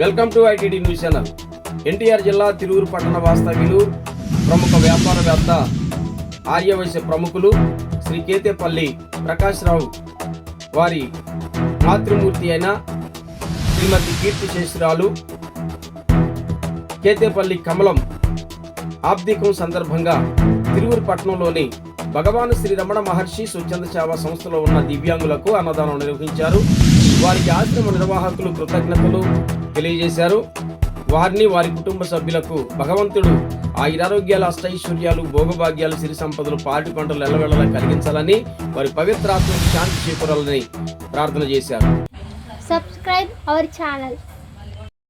Welcome to ITD news channel. NTR జిల్లా తిరువురు పట్టణ వాస్తవ్యులు ప్రముఖ వ్యాపారవేత్త ఆర్యవైశ్య ప్రముఖులు శ్రీ కేతేపల్లి ప్రకాశ్రావు వారి మాతృమూర్తి అయిన శ్రీమతి కీర్తి శేషురాలు కేతేపల్లి కమలం ఆబ్దికం సందర్భంగా తిరువురు పట్టణంలోని భగవాను శ్రీ రమణ మహర్షి స్వచ్ఛంద సేవా సంస్థలో ఉన్న దివ్యాంగులకు అన్నదానం నిర్వహించారు. వారికి ఆశ్రమ నిర్వాహకులు కృతజ్ఞతలు తెలియజేశారు. వారిని వారి కుటుంబ సభ్యులకు భగవంతుడు ఆయురారోగ్యాలు అష్టైశ్వర్యాలు భోగభాగ్యాలు సిరి సంపదలు పాటి పంటలు ఎల్లవెళ్ళలా కలిగించాలని వారి పవిత్రాత్మకు శాంతి చేకూరాలని ప్రార్థన చేశారు. Subscribe our channel